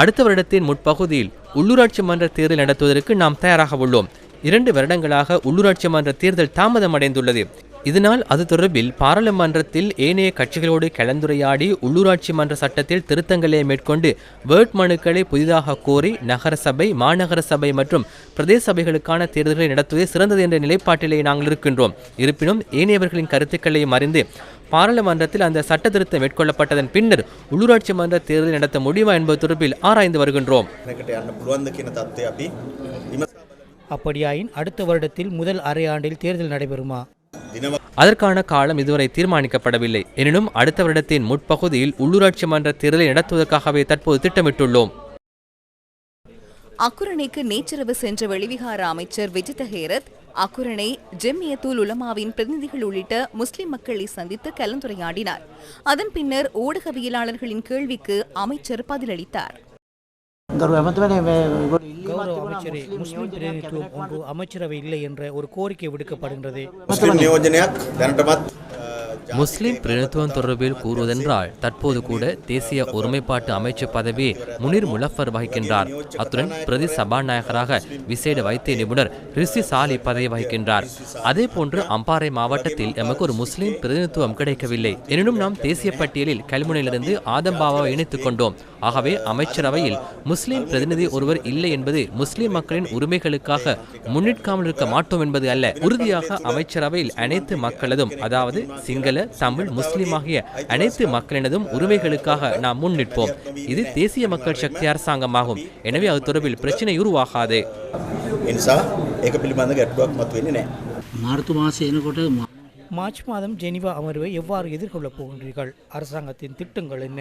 அடுத்த வருடத்தின் முற்பகுதியில் உள்ளூராட்சி மன்ற தேர்தல் நடத்துவதற்கு நாம் தயாராக உள்ளோம். இரண்டு வருடங்களாக உள்ளூராட்சி மன்ற தேர்தல் தாமதமடைந்துள்ளது. இதனால் அது தொடர்பில் பாராளுமன்றத்தில் ஏனைய கட்சிகளோடு கலந்துரையாடி உள்ளூராட்சி மன்ற சட்டத்தில் திருத்தங்களை மேற்கொண்டு வேர்ட் மனுக்களை புதிதாக கோரி நகரசபை மாநகர சபை மற்றும் பிரதேச சபைகளுக்கான தேர்தல்களை நடத்துவதே சிறந்தது என்ற நிலைப்பாட்டிலே நாங்கள் இருக்கின்றோம். இருப்பினும் ஏனையவர்களின் கருத்துக்களையும் அறிந்து பாராளுமன்றத்தில் அந்த சட்ட திருத்தம் மேற்கொள்ளப்பட்டதன் பின்னர் உள்ளூராட்சி மன்ற தேர்தல் நடத்த முடியுமா என்பது தொடர்பில் ஆராய்ந்து வருகின்றோம். அப்படியாயின் அடுத்த வருடத்தில் முதல் அரையாண்டில் தேர்தல் நடைபெறுமா? அதற்கான காலம் இதுவரை தீர்மானிக்கப்படவில்லை. எனினும் அடுத்த வருடத்தின் முற்பகுதியில் உள்ளூராட்சி மன்ற தேர்தலை நடத்துவதற்காகவே தற்போது திட்டமிட்டுள்ளோம். அக்குரணைக்கு நேற்றிரவு சென்ற வெளிவிகார அமைச்சர் விஜித ஹேரத் அக்குரணை ஜெம்மியத்துல் உலமாவின் பிரதிநிதிகள் உள்ளிட்ட முஸ்லிம் மக்களை சந்தித்து கலந்துரையாடினார். அதன் பின்னர் ஊடகவியலாளர்களின் கேள்விக்கு அமைச்சர் பதிலளித்தார். அமைச்சரவை இல்லை என்ற ஒரு கோரிக்கை விடுக்கப்படுகின்றது. முஸ்லிம் பிரதிநிதித்துவம் தொடர்பில் கூறுவதென்றால் தற்போது கூட தேசிய ஒருமைப்பாட்டு அமைச்சு பதவியை முனிர் முலஃபர் வகிக்கின்றார். அத்துடன் பிரதி சபாநாயகராக விசேட வைத்திய நிபுணர் ரிஷி சாலி பதவி வகிக்கின்றார். அதே போன்று அம்பாறை மாவட்டத்தில் எமக்கு ஒரு முஸ்லிம் பிரதிநிதித்துவம் கிடைக்கவில்லை. எனினும் நாம் தேசிய பட்டியலில் கல்முனையிலிருந்து ஆதம்பாவை இணைத்துக் கொண்டோம். ஆகவே அமைச்சரவையில் முஸ்லிம் பிரதிநிதி ஒருவர் இல்லை என்பது முஸ்லிம் மக்களின் உரிமைகளுக்காக முன்னிற்காமல் இருக்க மாட்டோம் என்பது அல்ல. உறுதியாக அமைச்சரவையில் அனைத்து மக்களதும் அதாவது சிங்கள உள்ள தமிழ் முஸ்லிம் ஆகிய அனைத்து மக்களினதும் உரிமைகளுக்காக நாம் முன் நிற்போம் இது தேசிய மக்கள் சக்தி அரசாங்கமாகும். எனவே அது தொடர்பில் பிரச்சனை உருவாகாது. மார்ச் மாதம் ஜெனிவா அமர்வை எவ்வாறு எதிர்கொள்ளப் போகின்றீர்கள். அரசாங்கத்தின் திட்டங்கள் என்ன?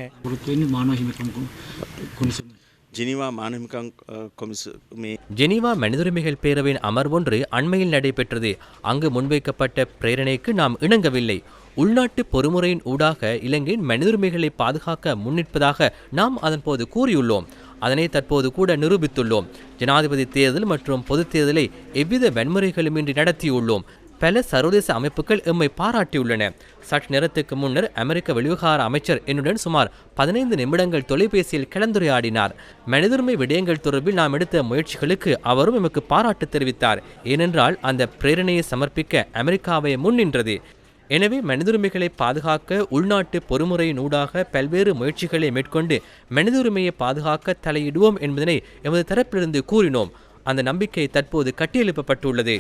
ஜெனீவா மனிதுரிமைகள் பேரவையின் அமர்வொன்று அண்மையில் நடைபெற்றது. அங்கு முன்வைக்கப்பட்ட பிரேரணைக்கு நாம் இணங்கவில்லை. உள்நாட்டு பொறுமுறையின் ஊடாக இலங்கையின் மனிதுரிமைகளை பாதுகாக்க முன்னிற்பதாக நாம் அதன்போது கூறியுள்ளோம். அதனை தற்போது கூட நிரூபித்துள்ளோம். ஜனாதிபதி தேர்தல் மற்றும் பொதுத் தேர்தலை எவ்வித வன்முறைகளுமின்றி நடத்தியுள்ளோம். பல சர்வதேச அமைப்புகள் எம்மை பாராட்டியுள்ளன. சற்று நேரத்துக்கு முன்னர் அமெரிக்க வெளிவிவகார அமைச்சர் என்னுடன் சுமார் பதினைந்து நிமிடங்கள் தொலைபேசியில் கலந்துரையாடினார். மனிதுரிமை விடயங்கள் தொடர்பில் நாம் எடுத்த முயற்சிகளுக்கு அவரும் எமக்கு பாராட்டு தெரிவித்தார். ஏனென்றால் அந்த பிரேரணையை சமர்ப்பிக்க அமெரிக்காவை முன்னின்றது. எனவே மனிதுரிமைகளை பாதுகாக்க உள்நாட்டு பொறுமுறையின் ஊடாக பல்வேறு முயற்சிகளை மேற்கொண்டு மனிதுரிமையை பாதுகாக்க தலையிடுவோம் என்பதனை எமது தரப்பிலிருந்து கூறினோம் அந்த நம்பிக்கை தற்போது கட்டியெழுப்பப்பட்டுள்ளது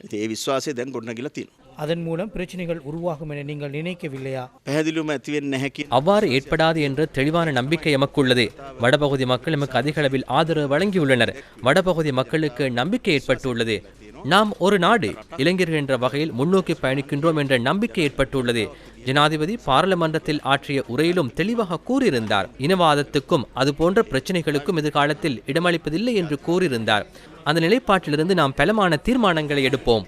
ඉතින් ඒ විශ්වාසය දැන් ගොඩනැගිලා තියෙනවා. அதன் மூலம் பிரச்சனைகள் உருவாகும் என நீங்கள் நினைக்கவில்லையா පැහැදිලිවම ඇතිවෙන්නේ නැහැ කියන அவ்வாறு ஏற்படாது என்ற தெளிவான நம்பிக்கை எமக்குள்ளது வடபகுதி மக்கள் எமக்கு அதிக அளவில் ஆதரவு வழங்கியுள்ளனர் வடபகுதி மக்களுக்கு நம்பிக்கை ஏற்பட்டுள்ளது நாம் ஒரு நாடு இளைஞர்கள் என்ற வகையில் முன்னோக்கி பயணிக்கின்றோம் என்ற நம்பிக்கை ஏற்பட்டுள்ளது. ஜனாதிபதி பாராளுமன்றத்தில் ஆற்றிய உரையிலும் தெளிவாக கூறியிருந்தார். இனவாதத்துக்கும் அதுபோன்ற பிரச்சனைகளுக்கும் எதிர்காலத்தில் இடமளிப்பதில்லை என்று கூறியிருந்தார். அந்த நிலைப்பாட்டிலிருந்து நாம் பலமான தீர்மானங்களை எடுப்போம்.